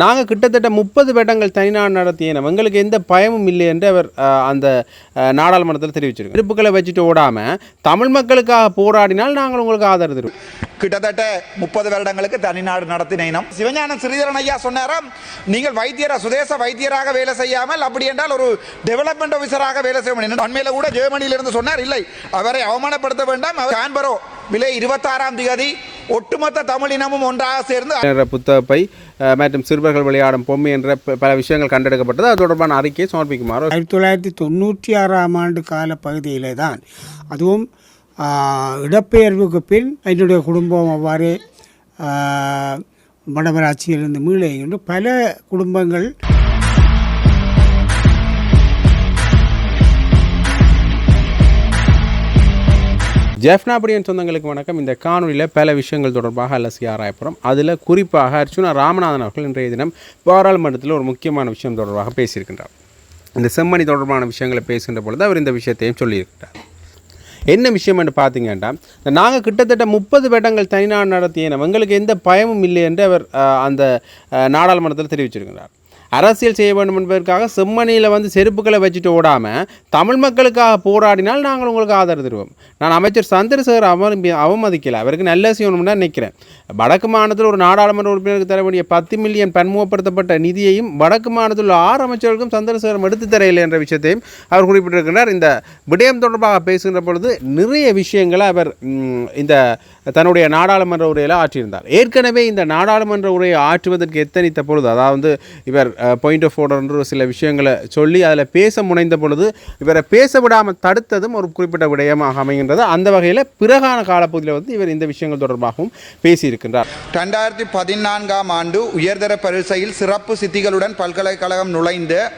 நாங்கள் கிட்டத்தட்ட முப்பது வேட்டங்கள் தனிநாடு நடத்தியன எங்களுக்கு எந்த பயமும் இல்லை என்று அவர் அந்த நாடாளுமன்றத்தில் தெரிவிச்சிருக்கார். இருப்புகளை வச்சுட்டு ஓடாமல் தமிழ் மக்களுக்காக போராடினால் நாங்கள் உங்களுக்கு ஆதரவு தருவோம். கிட்டத்தட்ட முப்பது வருடங்களுக்கு தனிநாடு நடத்தின இனம். சிவஞானம் ஸ்ரீதரன் ஐயா சொன்னாராம் நீங்கள் வைத்தியரா சுதேச வைத்தியராக வேலை செய்யாமல் அப்படி என்றால் ஒரு டெவலப்மெண்ட் ஆஃபீஸராக வேலை செய்ய முடியும். அண்மையில கூட ஜெர்மனியிலிருந்து சொன்னார். இல்லை அவரை அவமானப்படுத்த வேண்டாம். அவர் கான்பரோ விலை இருபத்தாறாம் தேதி ஒட்டுமொத்த தமிழ் இனமும் ஒன்றாக சேர்ந்து புத்தகப்பை மற்றும் சிறுவர்கள் விளையாடும் பொம்மை என்ற பல விஷயங்கள் கண்டெடுக்கப்பட்டது. அது தொடர்பான அறிக்கையை சமர்ப்பிக்குமாறு. ஆயிரத்தி தொள்ளாயிரத்தி தொண்ணூற்றி ஆறாம் ஆண்டு கால பகுதியிலே தான் அதுவும் இடப்பெயர்வுக்கு பின் என்னுடைய குடும்பம் அவ்வாறு வடமராட்சியிலிருந்து மீள என்று பல குடும்பங்கள் ஜெஃப்னாபடியன் சொந்தங்களுக்கு வணக்கம். இந்த காணொலியில் பல விஷயங்கள் தொடர்பாக அலசி ஆராயப்புறம். அதில் குறிப்பாக அர்ச்சுனா ராமநாதன் அவர்கள் இன்றைய தினம் பாராளுமன்றத்தில் ஒரு முக்கியமான விஷயம் தொடர்பாக பேசியிருக்கின்றார். இந்த செம்மணி தொடர்பான விஷயங்களை பேசுகின்ற பொழுது அவர் இந்த விஷயத்தையும் சொல்லியிருக்கிறார். என்ன விஷயம் என்று பார்த்தீங்கன்னா நாங்கள் கிட்டத்தட்ட முப்பது வேடங்கள் தனிநாடு நடத்தியன எங்களுக்கு எந்த பயமும் இல்லை என்று அவர் அந்த நாடாளுமன்றத்தில் தெரிவிச்சிருக்கிறார். அரசியல் செய்ய வேண்டும் என்பதற்காக செம்மணியில் வந்து செருப்புகளை வச்சுட்டு ஓடாமல் தமிழ் மக்களுக்காக போராடினால் நாங்கள் உங்களுக்கு ஆதரவு தருவோம். நான் அமைச்சர் சந்திரசேகர் அவர் அவமதிக்கலை. அவருக்கு நல்ல செய்யணும்னு தான் நினைக்கிறேன். வடக்கு மாநிலத்தில் ஒரு நாடாளுமன்ற உறுப்பினருக்கு தர வேண்டிய பத்து மில்லியன் பன்முகப்படுத்தப்பட்ட நிதியையும் வடக்கு மாநிலத்தில் உள்ள ஆறு அமைச்சர்களுக்கும் சந்திரசேகரம் எடுத்து தரையில்லை என்ற விஷயத்தையும் அவர் குறிப்பிட்டிருக்கிறார் இந்த விடயம் தொடர்பாக பேசுகின்ற பொழுது நிறைய விஷயங்களை அவர் இந்த தன்னுடைய நாடாளுமன்ற உரையில் ஆற்றியிருந்தார். ஏற்கனவே இந்த நாடாளுமன்ற உரையை ஆற்றுவதற்கு எத்தனித்த பொழுது அதாவது இவர் பாயிண்ட் ஆஃப் ஆர்டர்ன்ற ஒரு சில விஷயங்களை சொல்லி அதில் பேச முனைந்த பொழுது இவரை பேச விடாமல் தடுத்ததும் ஒரு குறிப்பிட்ட விடயமாக அமைகின்றது. அந்த வகையில் பிறகான காலப்பகுதியில் வந்து இவர் இந்த விஷயங்கள் தொடர்பாகவும் பேசியிருக்கின்றார். ரெண்டாயிரத்தி பதினான்காம் ஆண்டு உயர்தர பரிசையில் சிறப்பு சித்திகளுடன் பல்கலைக்கழகம் நுழைந்த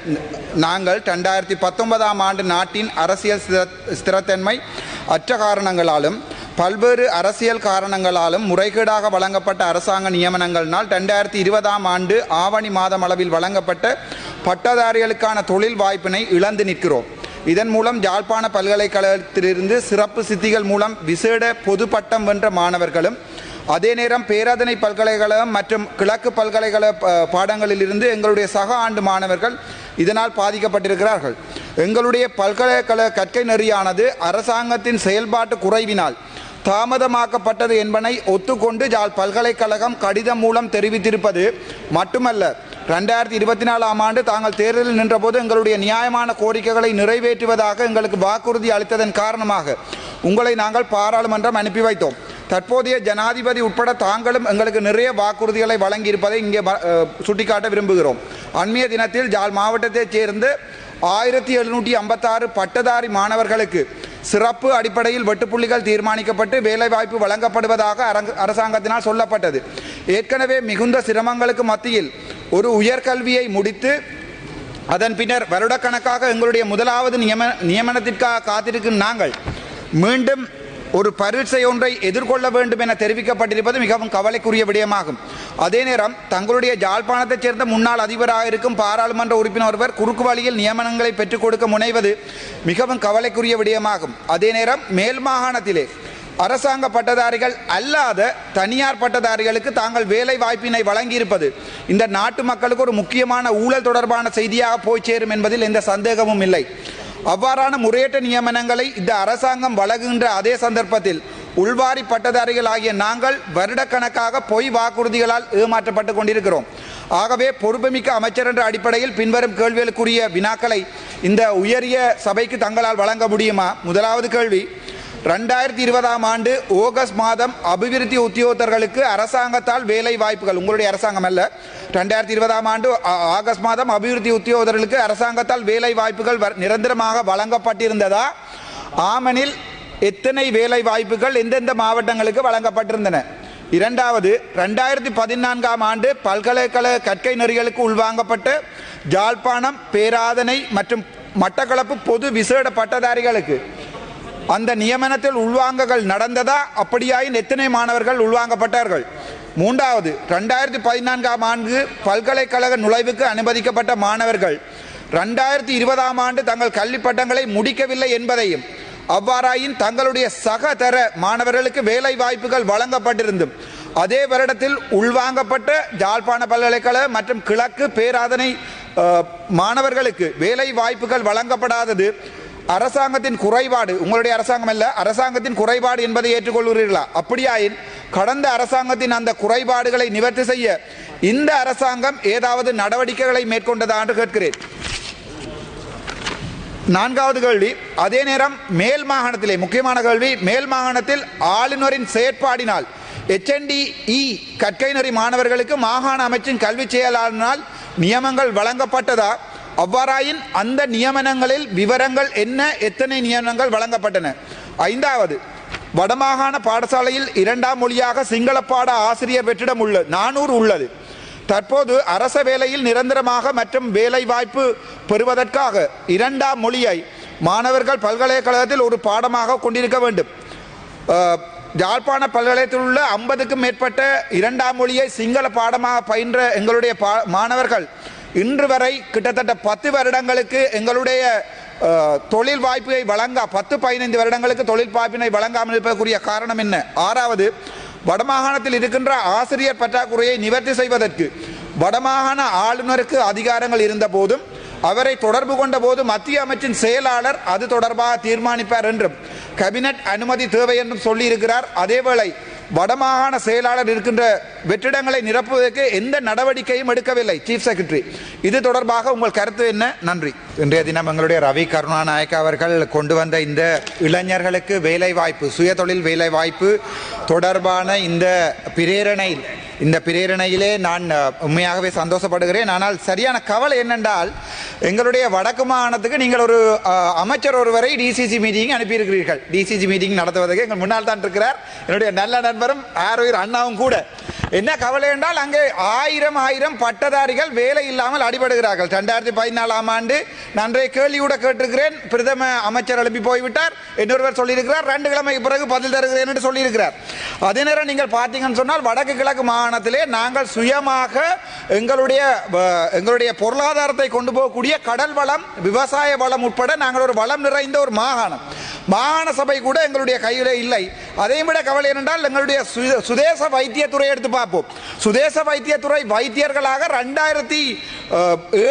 நாங்கள் ரெண்டாயிரத்தி பத்தொன்பதாம் ஆண்டு நாட்டின் அரசியல் ஸ்திர- ஸ்திரத்தன்மை அற்ற காரணங்களாலும் பல்வேறு அரசியல் காரணங்களாலும் முறைகேடாக வழங்கப்பட்ட அரசாங்க நியமனங்களினால் ரெண்டாயிரத்தி இருபதாம் ஆண்டு ஆவணி மாதம் அளவில் வழங்கப்பட்ட பட்டதாரிகளுக்கான தொழில் வாய்ப்பினை இழந்து நிற்கிறோம். இதன் மூலம் யாழ்ப்பாண பல்கலைக்கழகத்திலிருந்து சிறப்பு சித்திகள் மூலம் விசேட பொது பட்டம் வென்ற மாணவர்களும் அதே நேரம் பேராதனை பல்கலைக்கழகம் மற்றும் கிழக்கு பல்கலைக்கழக ப- பாடங்களிலிருந்து எங்களுடைய சக ஆண்டு மாணவர்கள் இதனால் பாதிக்கப்பட்டிருக்கிறார்கள். எங்களுடைய பல்கலைக்கழக கற்கை நெறியானது அரசாங்கத்தின் செயல்பாட்டு குறைவினால் தாமதமாக்கப்பட்டது என்பனை ஒத்துக்கொண்டு ஜாழ் பல்கலைக்கழகம் கடிதம் மூலம் தெரிவித்திருப்பது மட்டுமல்ல ரெண்டாயிரத்தி இருபத்தி நாலாம் ஆண்டு தாங்கள் தேர்தலில் நின்றபோது எங்களுடைய நியாயமான கோரிக்கைகளை நிறைவேற்றுவதாக எங்களுக்கு வாக்குறுதி அளித்ததன் காரணமாக உங்களை நாங்கள் பாராளுமன்றம் அனுப்பி வைத்தோம். தற்போதைய ஜனாதிபதி உட்பட தாங்களும் எங்களுக்கு நிறைய வாக்குறுதிகளை வழங்கியிருப்பதை இங்கே சுட்டிக்காட்ட விரும்புகிறோம். அண்மைய தினத்தில் ஜாழ் மாவட்டத்தைச் சேர்ந்து ஆயிரத்தி எழுநூற்றி ஐம்பத்தாறு பட்டதாரி மாணவர்களுக்கு சிறப்பு அடிப்படையில் வெட்டுப்புள்ளிகள் தீர்மானிக்கப்பட்டு வேலைவாய்ப்பு வழங்கப்படுவதாக அரங்க- அரசாங்கத்தினால் சொல்லப்பட்டது. ஏற்கனவே மிகுந்த சிரமங்களுக்கு மத்தியில் ஒரு உயர்கல்வியை முடித்து அதன் பின்னர் வருடக்கணக்காக எங்களுடைய முதலாவது நியம நியமனத்திற்காக காத்திருக்கும் நாங்கள் மீண்டும் ஒரு பரீட்சை ஒன்றை எதிர்கொள்ள வேண்டும் என தெரிவிக்கப்பட்டிருப்பது மிகவும் கவலைக்குரிய விடயமாகும். அதே நேரம் தங்களுடைய ஜாழ்ப்பாணத்தைச் சேர்ந்த முன்னாள் அதிபராக இருக்கும் பாராளுமன்ற உறுப்பினர் ஒருவர் குறுக்கு வழியில் நியமனங்களை பெற்றுக் கொடுக்க முனைவது மிகவும் கவலைக்குரிய விடயமாகும். அதே நேரம் மேல் மாகாணத்திலே அரசாங்க பட்டதாரிகள் அல்லாத தனியார் பட்டதாரிகளுக்கு தாங்கள் வேலை வாய்ப்பினை வழங்கியிருப்பது இந்த நாட்டு மக்களுக்கு ஒரு முக்கியமான ஊழல் தொடர்பான செய்தியாக போய் சேரும் என்பதில் எந்த சந்தேகமும் இல்லை. அவ்வாறான முறையற்ற நியமனங்களை இந்த அரசாங்கம் வழங்குகின்ற அதே சந்தர்ப்பத்தில் உள்வாரி பட்டதாரிகள் ஆகிய நாங்கள் வருடக்கணக்காக பொய் வாக்குறுதிகளால் ஏமாற்றப்பட்டு கொண்டிருக்கிறோம். ஆகவே பொறுப்புமிக்க அமைச்சர் என்ற அடிப்படையில் பின்வரும் கேள்விகளுக்குரிய வினாக்களை இந்த உயரிய சபைக்கு தங்களால் வழங்க முடியுமா? முதலாவது கேள்வி ரெண்டாயிரத்தி இருபதாம் ஆண்டு ஆகஸ்ட் மாதம் அபிவிருத்தி உத்தியோகத்தர்களுக்கு அரசாங்கத்தால் வேலை வாய்ப்புகள் உங்களுடைய அரசாங்கம் அல்ல. ரெண்டாயிரத்தி இருபதாம் ஆண்டு ஆகஸ்ட் மாதம் அபிவிருத்தி உத்தியோகத்தர்களுக்கு அரசாங்கத்தால் வேலை வாய்ப்புகள் நிரந்தரமாக வழங்கப்பட்டிருந்ததா? ஆமனில் எத்தனை வேலை வாய்ப்புகள் எந்தெந்த மாவட்டங்களுக்கு வழங்கப்பட்டிருந்தன? இரண்டாவது ரெண்டாயிரத்தி பதினான்காம் ஆண்டு பல்கலைக்கழக கற்கை நெறிகளுக்கு உள்வாங்கப்பட்ட ஜாழ்ப்பாணம் பேராதனை மற்றும் மட்டக்களப்பு பொது விசேட பட்டதாரிகளுக்கு அந்த நியமனத்தில் உள்வாங்கங்கள் நடந்ததா? அப்படியாயின் எத்தனை மாணவர்கள் உள்வாங்கப்பட்டார்கள்? மூன்றாவது ரெண்டாயிரத்தி பதினான்காம் ஆண்டு பல்கலைக்கழக நுழைவுக்கு அனுமதிக்கப்பட்ட மாணவர்கள் ரெண்டாயிரத்தி இருபதாம் ஆண்டு தங்கள் கல்வி பட்டங்களை முடிக்கவில்லை என்பதையும் அவ்வாறாயின் தங்களுடைய சகதர மாணவர்களுக்கு வேலை வாய்ப்புகள் வழங்கப்பட்டிருந்தும் அதே வருடத்தில் உள்வாங்கப்பட்ட ஜாழ்ப்பாண பல்கலைக்கழக மற்றும் கிழக்கு பேராதனை மாணவர்களுக்கு வேலை வாய்ப்புகள் வழங்கப்படாதது அரசாங்கத்தின் குறைபாடு உங்களுடைய அரசாங்கம் அல்ல அரசாங்கத்தின் குறைபாடு என்பதை ஏற்றுக்கொள்கிறீர்களா? அப்படியாயின் கடந்த அரசாங்கத்தின் அந்த குறைபாடுகளை நிவர்த்தி செய்ய இந்த அரசாங்கம் ஏதாவது நடவடிக்கைகளை மேற்கொண்டதா என்று கேட்கிறேன். நான்காவது கேள்வி அதே நேரம் மேல் மாகாணத்திலே முக்கியமான கேள்வி மேல் மாகாணத்தில் ஆளுநரின் செயற்பாடினால் எச்என்டிஇ கற்கை நெறி மாணவர்களுக்கு மாகாண அமைச்சின் கல்வி செயலாளரினால் நியமங்கள் வழங்கப்பட்டதா? அவ்வாறாயின் அந்த நியமனங்களில் விவரங்கள் என்ன எத்தனை நியமனங்கள் வழங்கப்பட்டன? ஐந்தாவது வடமாகாண பாடசாலையில் இரண்டாம் மொழியாக சிங்கள பாட ஆசிரியர் வெற்றிடம் உள்ள நானூறு உள்ளது. தற்போது அரச வேலையில் நிரந்தரமாக மற்றும் வேலை வாய்ப்பு பெறுவதற்காக இரண்டாம் மொழியை மாணவர்கள் பல்கலைக்கழகத்தில் ஒரு பாடமாக கொண்டிருக்க வேண்டும். யாழ்ப்பாண பல்கலைக்கழகத்தில் உள்ள ஐம்பதுக்கும் மேற்பட்ட இரண்டாம் மொழியை சிங்கள பாடமாக பயின்ற எங்களுடைய பா மாணவர்கள் இன்று வரை கிட்டத்தட்ட பத்து வருடங்களுக்கு எங்களுடைய தொழில் வாய்ப்பை வழங்க பத்து பதினைந்து வருடங்களுக்கு தொழில் வாய்ப்பினை வழங்காமல் இருப்பதற்குரிய காரணம் என்ன? ஆறாவது வடமாகாணத்தில் இருக்கின்ற ஆசிரியர் பற்றாக்குறையை நிவர்த்தி செய்வதற்கு வடமாகாண ஆளுநருக்கு அதிகாரங்கள் இருந்த போதும் அவரை தொடர்பு கொண்ட போது மத்திய அமைச்சின் செயலாளர் அது தொடர்பாக தீர்மானிப்பார் என்றும் கேபினட் அனுமதி தேவை என்றும் சொல்லியிருக்கிறார். அதேவேளை வடமாகாண செயலாளர் இருக்கின்ற வெற்றிடங்களை நிரப்புவதற்கு எந்த நடவடிக்கையும் எடுக்கவில்லை சீஃப் செக்ரட்டரி இது தொடர்பாக உங்கள் கருத்து என்ன? நன்றி. இன்றைய தினம் எங்களுடைய ரவி கருணாநாயக் அவர்கள் கொண்டு வந்த இந்த இளைஞர்களுக்கு வேலை வாய்ப்பு சுயதொழில் வேலை வாய்ப்பு தொடர்பான இந்த பிரேரணை இந்த பிரேரணையிலே நான் உண்மையாகவே சந்தோஷப்படுகிறேன். ஆனால் சரியான கவலை என்னென்றால் எங்களுடைய வடக்கு மாகாணத்துக்கு நீங்கள் ஒரு அமைச்சர் ஒருவரை டிசிசி மீட்டிங் அனுப்பியிருக்கிறீர்கள். டிசிசி மீட்டிங் நடத்துவதற்கு எங்கள் முன்னால் தான் இருக்கிறார். என்னுடைய நல்ல நண்பரும் ஆரோயர் அண்ணாவும் கூட. என்ன கவலை என்றால் அங்கே ஆயிரம் ஆயிரம் பட்டதாரிகள் வேலை இல்லாமல் அடிபடுகிறார்கள். ரெண்டாயிரத்தி பதினாலாம் ஆண்டு நான் கேள்வியூட கேட்டிருக்கிறேன். பிரதம அமைச்சர் எழுப்பி போய்விட்டார். இன்னொருவர் சொல்லியிருக்கிறார். ரெண்டு கிழமைக்கு பிறகு பதில் தருகிறேன் என்று சொல்லியிருக்கிறார். அதே நேரம் நீங்கள் பார்த்தீங்கன்னு சொன்னால் வடக்கு கிழக்கு மா மாகாணத்திலே நாங்கள் சுயமாக எங்களுடைய எங்களுடைய பொருளாதாரத்தை கொண்டு போகக்கூடிய கடல் வளம் விவசாய வளம் உட்பட நாங்கள் ஒரு வளம் நிறைந்த ஒரு மாகாணம். மாகாண சபை கூட எங்களுடைய கையில் இல்லை. அதையும் விட கவலை என்றால் எங்களுடைய சுதேச வைத்தியத்துறை எடுத்து பார்ப்போம். சுதேச வைத்தியத்துறை வைத்தியர்களாக ரெண்டாயிரத்தி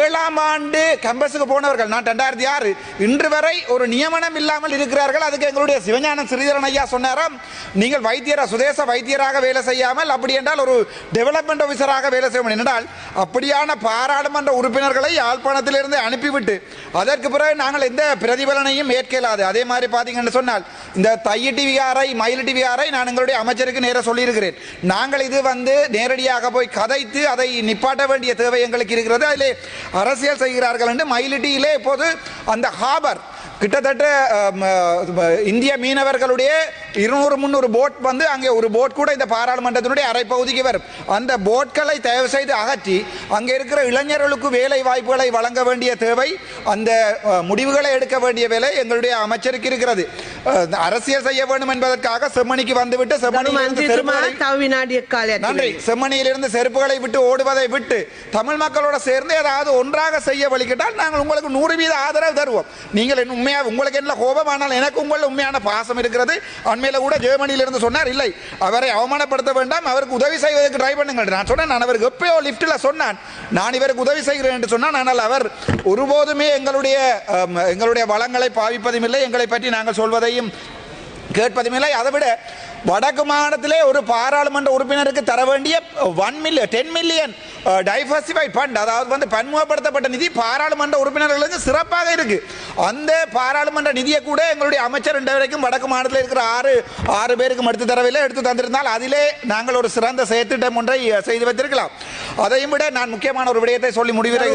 ஏழாம் ஆண்டு கேம்பஸுக்கு போனவர்கள் நான் ரெண்டாயிரத்தி ஆறு இன்று வரை ஒரு நியமனம் இல்லாமல் இருக்கிறார்கள். அதுக்கு எங்களுடைய சிவஞானம் ஸ்ரீதரன் ஐயா சொன்னாராம் நீங்கள் வைத்தியரா சுதேச வைத்தியராக வேலை செய்யாமல் அப்படி என்றால் ஒரு டெவலப்மெண்ட் ஆஃபீஸராக வேலை செய்ய முடியும். என்றால் அப்படியான பாராளுமன்ற உறுப்பினர்களை யாழ்ப்பாணத்திலிருந்து அனுப்பிவிட்டு அதற்கு பிறகு நாங்கள் எந்த பிரதிபலனையும் ஏற்கலாது. அதே மாதிரி பார்த்தீங்கன்னு சொன்னால் இந்த தையிட்டி விகாரை மயிலிட்டி விகாரை நான் எங்களுடைய அமைச்சருக்கு நேர சொல்லியிருக்கிறேன். நாங்கள் இது வந்து நேரடியாக போய் கதைத்து அதை நிப்பாட்ட வேண்டிய தேவை எங்களுக்கு இருக்கிறது. அதிலே அரசியல் செய்கிறார்கள் என்று மயிலிட்டியிலே இப்போது அந்த ஹாபர் கிட்டத்தட்ட இந்திய மீனவர்களுடைய இருநூறு முந்நூறு போட் வந்து அங்கே ஒரு போட் கூட இந்த பாராளுமன்றத்தினுடைய அரை பகுதிக்கு வரும். அந்த போட்களை தயவு செய்து அகற்றி அங்கே இருக்கிற இளைஞர்களுக்கு வேலை வாய்ப்புகளை வழங்க வேண்டிய தேவை அந்த முடிவுகளை எடுக்க வேண்டிய வேலை எங்களுடைய அமைச்சருக்கு இருக்கிறது. அரசியல் செய்ய வேண்டும் என்பதற்காக செம்மணிக்கு வந்துவிட்டு நன்றி. செம்மணியிலிருந்து செருப்புகளை விட்டு ஓடுவதை விட்டு தமிழ் மக்களோட சேர்ந்து ஏதாவது ஒன்றாக செய்ய வழிகிட்டால் நாங்கள் உங்களுக்கு நூறு வீத ஆதரவு தருவோம். நீங்கள் உண்மையா உங்களுக்கு என்ன கோபம் ஆனால் எனக்கு உங்கள் உண்மையான பாசம் இருக்கிறது. அண்மையில கூட ஜெர்மனியிலிருந்து சொன்னார் இல்லை அவரை அவமானப்படுத்த வேண்டாம் அவருக்கு உதவி செய்வதற்கு ட்ரை பண்ணுங்கள். நான் சொன்னேன் நான் அவருக்கு எப்பயோ லிப்டில் சொன்னான். நான் இவருக்கு உதவி செய்கிறேன் என்று சொன்னான். ஆனால் அவர் ஒருபோதுமே எங்களுடைய எங்களுடைய வளங்களை பாவிப்பதும் இல்லை. எங்களை பற்றி நாங்கள் சொல்வதை கேட்பதும் இல்லை. அதை விட வடக்கு மாகாணத்திலே ஒரு பாராளுமன்ற உறுப்பினருக்கு தர வேண்டிய one million ten million diversify fund அதாவது வந்து பன்முகப்படுத்தப்பட்ட நிதி பாராளுமன்ற உறுப்பினர்களுக்கு சிறப்பாக இருக்கு. அந்த பாராளுமன்ற நிதியை கூட எங்களுடைய அமைச்சர் ரெண்டு வரைக்கும் வடக்கு மாநிலத்தில் இருக்கிற ஆறு ஆறு பேருக்கு எடுத்து தரவில்லை எடுத்து தந்திருந்தால் அதிலே நாங்கள் ஒரு சிறந்த செயற்திட்டம் ஒன்றை uh, செய்து வைத்திருக்கலாம். அதையும் விட நான் முக்கியமான ஒரு விடயத்தை சொல்லி முடிவுரை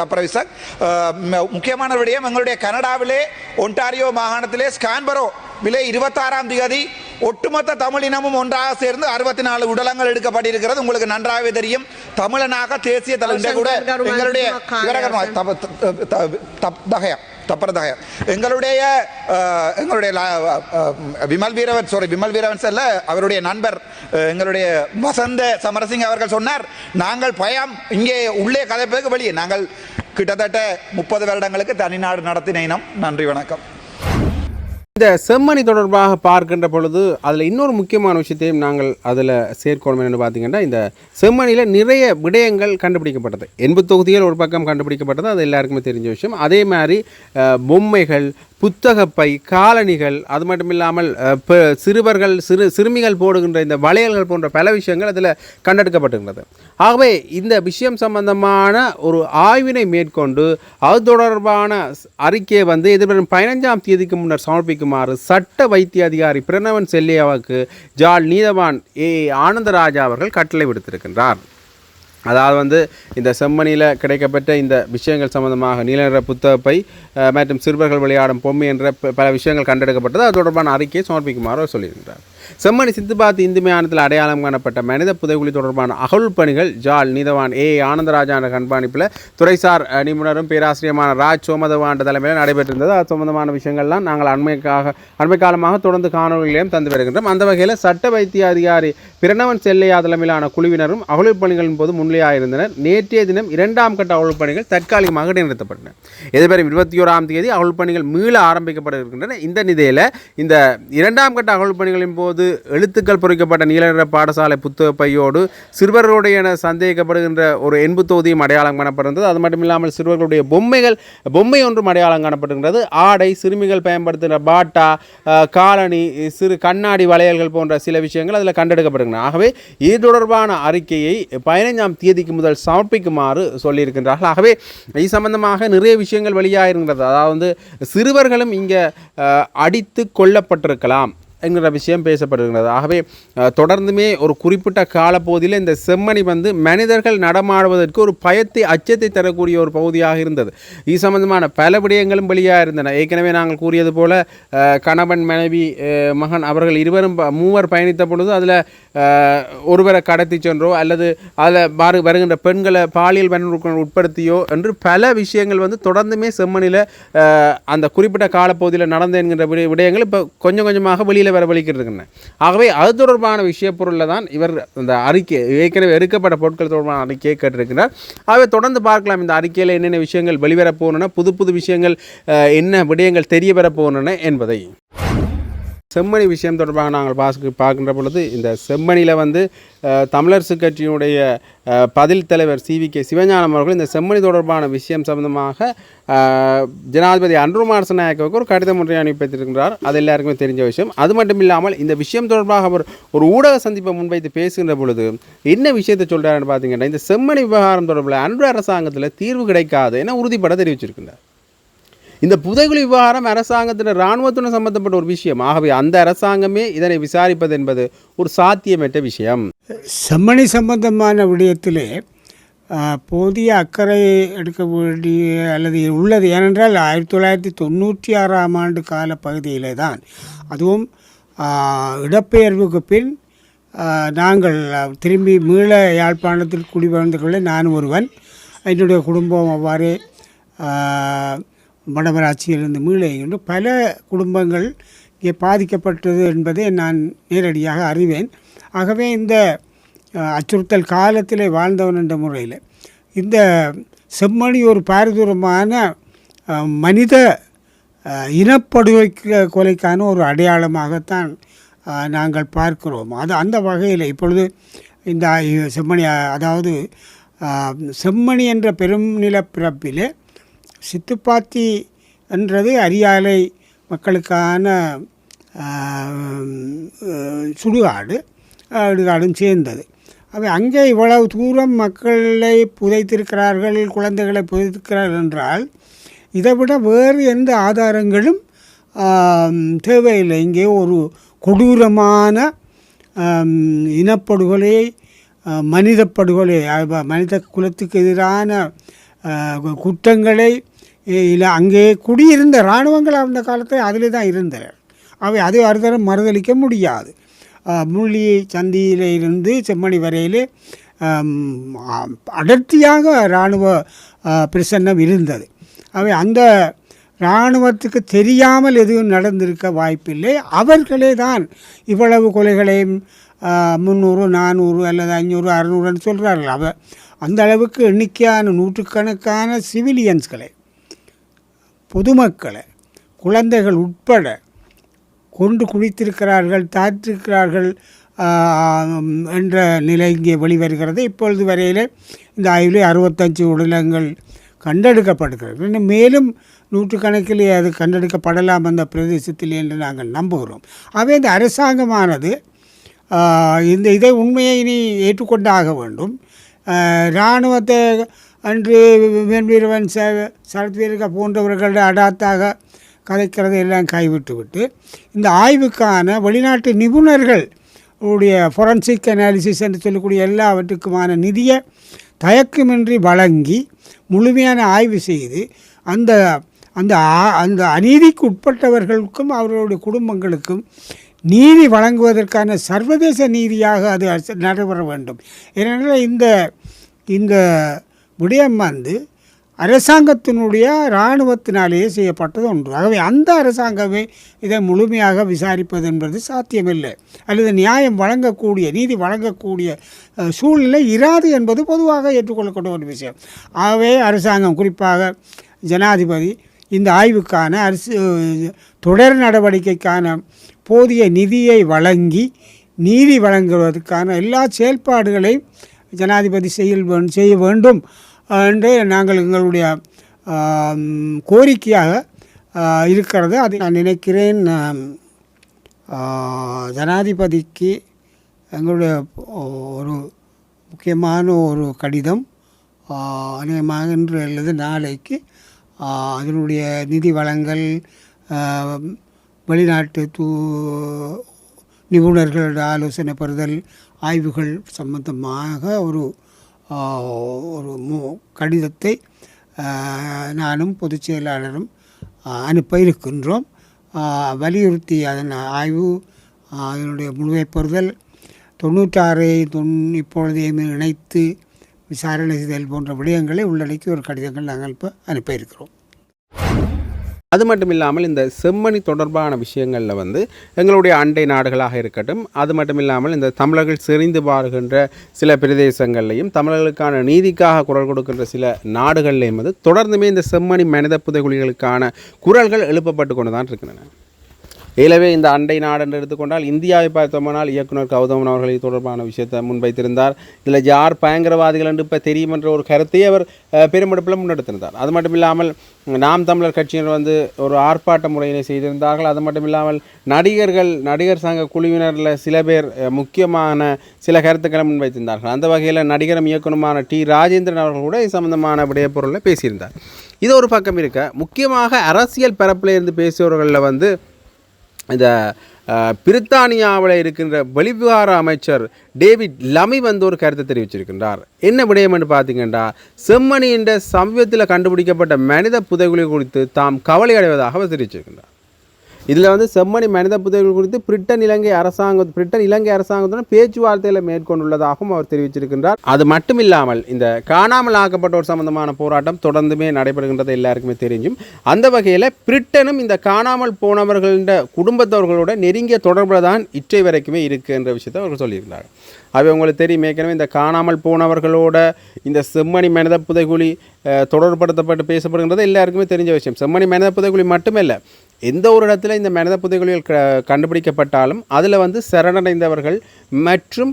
தப்பரவிசாக் uh, முக்கியமான விடயம் எங்களுடைய கனடாவிலே ஒன்டாரியோ மாகாணத்திலே ஸ்கான்பரோ விலை இருபத்தாறாம் தேதி ஒட்டுமொத்த தமிழ் இனமும் ஒன்றாக சேர்ந்து அறுபத்தி நாலு உடலங்கள் எடுக்கப்பட்டிருக்கிறது. உங்களுக்கு நன்றாகவே தெரியும். தமிழனாக தேசிய தலைவர் கூட எங்களுடைய தகயா தப்பரதகயா எங்களுடைய எங்களுடைய விமல் வீரவன் சாரி விமல் வீரவன் செல்ல அவருடைய நண்பர் எங்களுடைய வசந்த சமரசிங் அவர்கள் சொன்னார் நாங்கள் பயம் இங்கே உள்ளே கதைப்பதற்கு வெளியே. நாங்கள் கிட்டத்தட்ட முப்பது வருடங்களுக்கு தனிநாடு நடத்தின இனம். நன்றி வணக்கம். இந்த செம்மணி தொடர்பாக பார்க்கின்ற பொழுது அதில் இன்னொரு முக்கியமான விஷயத்தையும் நாங்கள் அதில் சேர்க்கணும் என்னென்னு பார்த்தீங்கன்னா இந்த செம்மணியில் நிறைய விடயங்கள் கண்டுபிடிக்கப்பட்டது. எண்பது தொகுதிகள் ஒரு பக்கம் கண்டுபிடிக்கப்பட்டது அது எல்லாருக்குமே தெரிஞ்ச விஷயம். அதே மாதிரி பொம்மைகள் புத்தகப்பை காலணிகள் அது மட்டும் இல்லாமல் சிறுவர்கள் சிறு சிறுமிகள் போடுகின்ற இந்த வளையல்கள் போன்ற பல விஷயங்கள் அதில் கண்டெடுக்கப்பட்டிருக்கிறது. ஆகவே இந்த விஷயம் சம்பந்தமான ஒரு ஆய்வினை மேற்கொண்டு அது தொடர்பான அறிக்கையை வந்து எதிர்வரும் பதினஞ்சாம் தேதிக்கு முன்னர் சமர்ப்பிக்குமாறு சட்ட வைத்திய அதிகாரி பிரணவன் செல்லியாவுக்கு ஜால் நீதவான் ஏ. ஆனந்தராஜா அவர்கள் கட்டளை விடுத்திருக்கின்றார். அதாவது வந்து இந்த செம்மணியில் கிடைக்கப்பட்ட இந்த விஷயங்கள் சம்பந்தமாக நீல நிற புத்தகப்பை மற்றும் சிறுவர்கள் விளையாடும் பொம்மை என்ற பல விஷயங்கள் கண்டெடுக்கப்பட்டது. அது தொடர்பான அறிக்கையை சமர்ப்பிக்குமாறு சொல்லியிருக்கிறார். செம்மணி சித்துபாத் இந்து மயானத்தில் அடையாளம் காணப்பட்ட மனித புதைகுழி தொடர்பான அகழ் பணிகள் ஜால் நீதவான் ஏ ஆனந்தராஜா என்ற கண்காணிப்பில் துறைசார் நிபுணரும் பேராசிரியமான ராஜ் சோமதவான் தலைமையில் நடைபெற்றிருந்தது. அது சம்பந்தமான விஷயங்கள்லாம் நாங்கள் அண்மைக்காக அண்மை காலமாக தொடர்ந்து காணொலிகளையும் தந்து வருகின்றோம். அந்த வகையில் சட்ட வைத்திய அதிகாரி பிரணவன் செல்லையா தலைமையிலான குழுவினரும் அகழ்வு பணிகளின் போது முன்னிலையாயிருந்தனர். நேற்றைய தினம் இரண்டாம் கட்ட அகழ்வு பணிகள் தற்காலிகமாக இடைநிறுத்தப்பட்டன எதிர்வரும் இருபத்தி ஓராம் தேதி அகழ்வு பணிகள் மீள ஆரம்பிக்கப்பட இருக்கின்றன இந்த நிலையில் இந்த இரண்டாம் கட்ட அகழ்வு பணிகளின் போது எழுத்துக்கள் பொறிக்கப்பட்ட நீலநிற பாடசாலை புத்தக பையோடு சிறுவர்களுடைய என சந்தேகிக்கப்படுகின்ற ஒரு எண்பு தொகுதியும் அடையாளம் காணப்படுகின்றது அது மட்டும் இல்லாமல் சிறுவர்களுடைய பொம்மைகள் பொம்மை ஒன்றும் அடையாளம் காணப்படுகின்றது ஆடை சிறுமிகள் பயன்படுத்துகிற பாட்டா காலணி சிறு கண்ணாடி வளையல்கள் போன்ற சில விஷயங்கள் அதில் கண்டெடுக்கப்படுகின்றன ஆகவே இது தொடர்பான அறிக்கையை பதினைஞ்சாம் தேதிக்கு முதல் சமர்ப்பிக்குமாறு சொல்லியிருக்கின்றார்கள். ஆகவே இது சம்பந்தமாக நிறைய விஷயங்கள் வெளியாகிருக்கிறது அதாவது சிறுவர்களும் இங்கே அடித்து கொல்லப்பட்டிருக்கலாம். என்கிற விஷயம் பேசப்படுகிறது ஆகவே தொடர்ந்துமே ஒரு குறிப்பிட்ட காலப்பகுதியில் இந்த செம்மணி வந்து மனிதர்கள் நடமாடுவதற்கு ஒரு பயத்தை அச்சத்தை தரக்கூடிய ஒரு பகுதியாக இருந்தது. இது சம்பந்தமான பல விடயங்களும் வெளியாக இருந்தன. ஏற்கனவே நாங்கள் கூறியது போல கணவன் மனைவி மகன் அவர்கள் இருவரும் ப- மூவர் பயணித்த பொழுது அதில் ஒருவரை கடத்தி சென்றோ அல்லது அதில் வரு வருகின்ற பெண்களை பாலியல் வன்முறைக்கு உட்படுத்தியோ என்று பல விஷயங்கள் வந்து தொடர்ந்துமே செம்மணியில் அந்த குறிப்பிட்ட காலப்பகுதியில் நடந்த என்கின்ற விடயங்கள் இப்போ கொஞ்சம் கொஞ்சமாக வெளியில் வரவழிக்கிறதுக்குன்னு ஆகவே அது தொடர்பான விஷய பொருளில் தான் இவர் இந்த அறிக்கை ஏற்கனவே எடுக்கப்பட்ட பொருட்கள் தொடர்பான அறிக்கையை கேட்டிருக்கிறார். ஆகவே தொடர்ந்து பார்க்கலாம் இந்த அறிக்கையில் என்னென்ன விஷயங்கள் வெளிவரப் போகணுன்னா புது புது விஷயங்கள் என்ன விடயங்கள் தெரிய வரப் போகின்றன என்பதை. செம்மணி விஷயம் தொடர்பாக நாங்கள் பாஸ்க்கு பார்க்கின்ற பொழுது இந்த செம்மணியில் வந்து தமிழரசு கட்சியினுடைய பதில் தலைவர் சி வி கே சிவஞானம் அவர்கள் இந்த செம்மணி தொடர்பான விஷயம் சம்பந்தமாக ஜனாதிபதி அன்ருமார் நாயக்கவுக்கு ஒரு கடிதம் ஒன்றை அனுப்பித்திருக்கிறார் அது எல்லாருக்குமே தெரிஞ்ச விஷயம். அது மட்டும் இல்லாமல் இந்த விஷயம் தொடர்பாக அவர் ஒரு ஊடக சந்திப்பை முன்வைத்து பேசுகின்ற பொழுது என்ன விஷயத்தை சொல்கிறாருன்னு பார்த்தீங்கன்னா இந்த செம்மணி விவகாரம் தொடர்பில் அன்று அரசாங்கத்தில் தீர்வு கிடைக்காது என உறுதிப்பட தெரிவிச்சிருக்கின்றார். இந்த புதைகுழி விவகாரம் அரசாங்கத்தின் இராணுவத்துடன் சம்பந்தப்பட்ட ஒரு விஷயம். ஆகவே அந்த அரசாங்கமே இதனை விசாரிப்பது என்பது ஒரு சாத்தியமற்ற விஷயம். செம்மணி சம்பந்தமான விடயத்திலே போதிய அக்கறை எடுக்க வேண்டிய அல்லது உள்ளது. ஏனென்றால் ஆயிரத்தி தொள்ளாயிரத்தி தொண்ணூற்றி ஆறாம் ஆண்டு கால பகுதியிலே தான் அதுவும் இடப்பெயர்வுக்கு பின் நாங்கள் திரும்பி மீள யாழ்ப்பாணத்தில் குடிவந்தவர்களில் நான் ஒருவன். என்னுடைய குடும்பம் அவ்வாறே ஆ, மீளே என்று பல குடும்பங்கள் இங்கே பாதிக்கப்பட்டது என்பதை நான் நேரடியாக அறிவேன். ஆகவே இந்த அச்சுறுத்தல் காலத்திலே வாழ்ந்தவன் என்ற முறையில் இந்த செம்மணி ஒரு பாரதூரமான மனித அஹ், இனப்படுகொலை கொலைக்கான ஒரு அடையாளமாகத்தான் நாங்கள் பார்க்கிறோம். அது அந்த வகையில் இப்பொழுது இந்த செம்மணி அதாவது செம்மணி என்ற பெரும் நிலப்பிறப்பிலே சித்துப்பாத்தி என்றது அரியாலை மக்களுக்கான சுடுகாடு ஆஹ், இடுகாடும் சேர்ந்தது. அவை அங்கே இவ்வளவு தூரம் மக்களை புதைத்திருக்கிறார்கள் குழந்தைகளை புதைத்திருக்கிறார்கள் என்றால் இதை விட வேறு எந்த ஆதாரங்களும் தேவையில்லை. இங்கே ஒரு கொடூரமான இனப்படுகொலை மனிதப்படுகொலை மனித படுகொலை மனித குலத்துக்கு எதிரான கு- குற்றங்களை இல்லை அங்கே குடியிருந்த இராணுவங்கள் அந்த காலத்தில் அதில் தான் இருந்தனர். அவை அது அறுதரம் மறுதளிக்க முடியாது. முள்ளி சந்தியிலிருந்து செம்மணி வரையிலே அடர்த்தியாக இராணுவ பிரசன்னம் இருந்தது. அவை அந்த இராணுவத்துக்கு தெரியாமல் எதுவும் நடந்திருக்க வாய்ப்பில்லை. அவர்களே தான் இவ்வளவு கொலைகளையும் முந்நூறு நானூறு அல்லது ஐநூறு அறுநூறுன்னு சொல்கிறார்கள் அவ அந்த அளவுக்கு எண்ணிக்கையான நூற்றுக்கணக்கான சிவிலியன்ஸ்களை பொதுமக்களை குழந்தைகள் உட்பட கொண்டு குளித்திருக்கிறார்கள் தாத்திருக்கிறார்கள் என்ற நிலை இங்கே வெளிவருகிறது. இப்பொழுது வரையில் இந்த ஆய்வில் அறுபத்தஞ்சு உடலங்கள் கண்டெடுக்கப்படுகிறது. இன்னும் மேலும் நூற்றுக்கணக்கிலே அது கண்டெடுக்கப்படலாம் அந்த பிரதேசத்தில் என்று நாங்கள் நம்புகிறோம். ஆகவே இந்த அரசாங்கமானது இந்த இதை உண்மையை இனி ஏற்றுக்கொண்டாக வேண்டும். இராணுவத்தை அன்று வெண்வீரவன் ச சரத்வீரக போன்றவர்கள் அடாத்தாக கதைக்கிறதை எல்லாம் கைவிட்டுவிட்டு இந்த ஆய்வுக்கான வெளிநாட்டு நிபுணர்கள் உடைய ஃபொரன்சிக் அனாலிசிஸ் என்று சொல்லக்கூடிய எல்லாவற்றுக்குமான நிதியை தயக்கமின்றி வழங்கி முழுமையான ஆய்வு செய்து அந்த அந்த ஆ- அந்த அநீதிக்கு உட்பட்டவர்களுக்கும் அவர்களுடைய குடும்பங்களுக்கும் நீதி வழங்குவதற்கான சர்வதேச நீதியாக அது நடைபெற வேண்டும். ஏனென்றால் இந்த இந்த விடயம் வந்து அரசாங்கத்தினுடைய இராணுவத்தினாலேயே செய்யப்பட்டது ஒன்று. ஆகவே அந்த அரசாங்கமே இதை முழுமையாக விசாரிப்பது என்பது சாத்தியமில்லை. அல்லது நியாயம் வழங்கக்கூடிய நீதி வழங்கக்கூடிய சூழ்நிலை இராது என்பது பொதுவாக ஏற்றுக்கொள்ளக்கூடிய ஒரு விஷயம். ஆகவே அரசாங்கம் குறிப்பாக ஜனாதிபதி இந்த ஆய்வுக்கான அரசு தொடர் நடவடிக்கைக்கான போதிய நிதியை வழங்கி நீதி வழங்குவதற்கான எல்லா செயல்பாடுகளையும் ஜனாதிபதி செய்ய செய்ய வேண்டும் என்று நாங்கள் எங்களுடைய கோரிக்கையாக இருக்கிறது. அதை நான் நினைக்கிறேன் ஜனாதிபதிக்கு எங்களுடைய ஒரு முக்கியமான ஒரு கடிதம் அநேகமாக இன்று அல்லது நாளைக்கு அதனுடைய நிதி வளங்கள் வெளிநாட்டு தூ நிபுணர்களோட ஆலோசனை பெறுதல் ஆய்வுகள் சம்பந்தமாக ஒரு ஒரு மு கடிதத்தை நானும் பொதுச் செயலாளரும் அனுப்ப இருக்கின்றோம். வலியுறுத்தி அதன் ஆய்வு அதனுடைய முழுவை பெறுதல் தொண்ணூற்றாறை தொன் இப்பொழுதையும் இணைத்து விசாரணை செய்தல் போன்ற விடயங்களை உள்ளடக்கி ஒரு கடிதங்கள் நாங்கள் இப்போ அனுப்பிருக்கிறோம் அது மட்டும் இல்லாமல் இந்த செம்மணி தொடர்பான விஷயங்களில் வந்து எங்களுடைய அண்டை நாடுகளாக இருக்கட்டும் அது மட்டும் இல்லாமல் இந்த தமிழர்கள் செறிந்து பாருகின்ற சில பிரதேசங்கள்லையும் தமிழர்களுக்கான நீதிக்காக குரல் கொடுக்கின்ற சில நாடுகள்லையும் வந்து தொடர்ந்துமே இந்த செம்மணி மனித புதைகுழிகளுக்கான குரல்கள் எழுப்பப்பட்டு கொண்டு தான் இருக்கின்றன. ஏலவே இந்த அண்டை நாடு என்று எடுத்துக்கொண்டால் இந்தியாவை பார்த்தோமானால் இயக்குனர் கௌதமன் அவர்களை தொடர்பான விஷயத்தை முன்வைத்திருந்தார். இதில் யார் பயங்கரவாதிகள் என்று இப்போ தெரியும் என்ற ஒரு கருத்தையே அவர் அஹ், பெருமெடுப்பில் முன்னெடுத்திருந்தார். அது மட்டும் இல்லாமல் நாம் தமிழர் கட்சியினர் வந்து ஒரு ஆர்ப்பாட்ட முறையினை செய்திருந்தார்கள். அது மட்டும் இல்லாமல் நடிகர்கள் நடிகர் சங்க குழுவினரில் சில பேர் முக்கியமான சில கருத்துக்களை முன்வைத்திருந்தார்கள். அந்த வகையில் நடிகரும் இயக்குனருமான டி. ராஜேந்திரன் அவர்கள் கூட இது சம்பந்தமான விடைய பொருளில் பேசியிருந்தார். இது ஒரு பக்கம் இருக்க முக்கியமாக அரசியல் பரப்பில் இருந்து பேசியவர்களில் வந்து இந்த பிரித்தானியாவில் இருக்கின்ற வெளிவிவகார அமைச்சர் டேவிட் லமி வந்து ஒரு கருத்தை தெரிவிச்சிருக்கின்றார். என்ன விடயம் என்று பார்த்தீங்கன்னா செம்மணி என்ற சமீபத்தில் கண்டுபிடிக்கப்பட்ட மனித புதைகுழி குறித்து தாம் கவலை அடைவதாக தெரிவிச்சிருக்கின்றார். இதில் வந்து செம்மணி மனித புதைகள் குறித்து பிரிட்டன் இலங்கை அரசாங்கம் பிரிட்டன் இலங்கை அரசாங்கத்துடன் பேச்சுவார்த்தையில் மேற்கொண்டுள்ளதாகவும் அவர் தெரிவிச்சிருக்கின்றார் அது மட்டும் இல்லாமல் இந்த காணாமல் ஆக்கப்பட்டோர் சம்பந்தமான போராட்டம் தொடர்ந்துமே நடைபெறுகின்றது எல்லாருக்குமே தெரிஞ்சும். அந்த வகையில் பிரிட்டனும் இந்த காணாமல் போனவர்களின் குடும்பத்தவர்களோட நெருங்கிய தொடர்பில் தான் இற்றை வரைக்குமே இருக்குன்ற என்ற விஷயத்தை அவர்கள் சொல்லியிருக்கிறார் அவை உங்களுக்கு தெரியும். ஏற்கனவே இந்த காணாமல் போனவர்களோட இந்த செம்மணி மனித புதைகுழி தொடர்படுத்தப்பட்டு பேசப்படுகின்றது எல்லாருக்குமே தெரிஞ்ச விஷயம். செம்மணி மனித புதைகுழி மட்டுமல்ல எந்த ஒரு இடத்துல இந்த மனித புதைகுழிகள் க கண்டுபிடிக்கப்பட்டாலும் அதில் வந்து சரணடைந்தவர்கள் மற்றும்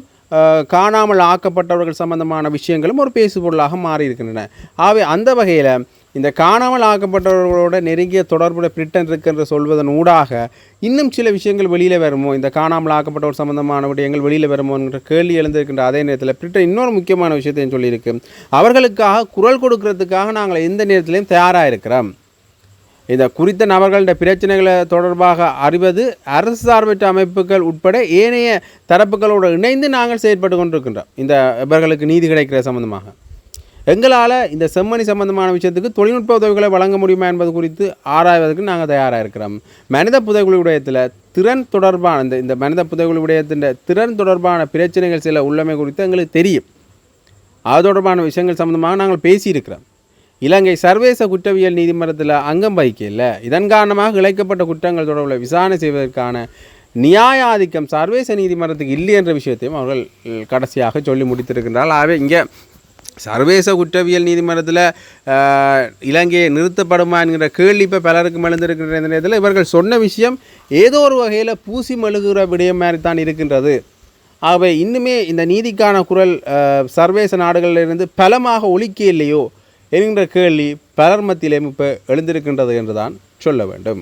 காணாமல் ஆக்கப்பட்டவர்கள் சம்பந்தமான விஷயங்களும் ஒரு பேசுபொருளாக மாறியிருக்கின்றன. ஆகவே அந்த வகையில் இந்த காணாமல் ஆக்கப்பட்டவர்களோட நெருங்கிய தொடர்புடைய பிரிட்டன் இருக்குன்ற சொல்வதன் ஊடாக இன்னும் சில விஷயங்கள் வெளியில் வருமோ? இந்த காணாமல் ஆக்கப்பட்டவர் சம்பந்தமான விடயங்கள் வெளியில் வருமோன்ற கேள்வி எழுந்திருக்கின்ற அதே நேரத்தில் பிரிட்டன் இன்னொரு முக்கியமான விஷயத்தையும் சொல்லியிருக்கு. அவர்களுக்காக குரல் கொடுக்கறதுக்காக நாங்கள் எந்த நேரத்திலையும் தயாராக இருக்கிறோம். இந்த குறித்த நபர்களின் பிரச்சனைகளை தொடர்பாக அறிவது அரசு சார்பற்ற அமைப்புகள் உட்பட ஏனைய தரப்புகளோடு இணைந்து நாங்கள் செயற்பட்டு கொண்டிருக்கின்றோம். இந்த இவர்களுக்கு நீதி கிடைக்கிற சம்பந்தமாக. எங்களால் இந்த செம்மணி சம்பந்தமான விஷயத்துக்கு தொழில்நுட்ப உதவிகளை வழங்க முடியுமா என்பது குறித்து ஆராய்வதற்கு நாங்கள் தயாராக இருக்கிறோம். மனித புதைகுழி விடயத்தில் திறன் தொடர்பான இந்த இந்த மனித புதைகுழி விடயத்தின் திறன் தொடர்பான பிரச்சனைகள் சில உள்ளமை குறித்து எங்களுக்கு தெரியும். அது தொடர்பான விஷயங்கள் சம்பந்தமாக நாங்கள் பேசியிருக்கிறோம். இலங்கை சர்வதேச குற்றவியல் நீதிமன்றத்தில் அங்கம் வகிக்கல. இதன் காரணமாக இழைக்கப்பட்ட குற்றங்கள் தொடர்பில் விசாரணை செய்வதற்கான நியாய ஆதிக்கம் சர்வதேச நீதிமன்றத்துக்கு இல்லை என்ற விஷயத்தையும் அவர்கள் கடைசியாக சொல்லி முடித்திருக்கின்றால் ஆகவே இங்கே சர்வதேச குற்றவியல் நீதிமன்றத்தில் இலங்கையை நிறுத்தப்படுமா என்கிற கேள்வி இப்போ பலருக்கும் எழுந்திருக்கின்ற இந்த நேரத்தில் இவர்கள் சொன்ன விஷயம் ஏதோ ஒரு வகையில் பூசி மழுகுற விடயம் மாதிரி தான் இருக்கின்றது. ஆகவே இன்னுமே இந்த நீதிக்கான குரல் சர்வதேச நாடுகளிலிருந்து பலமாக ஒழிக்க இல்லையோ? என்கின்ற கேள்வி பலர் மத்தியிலும் இப்போ எழுந்திருக்கின்றது என்றுதான் சொல்ல வேண்டும்.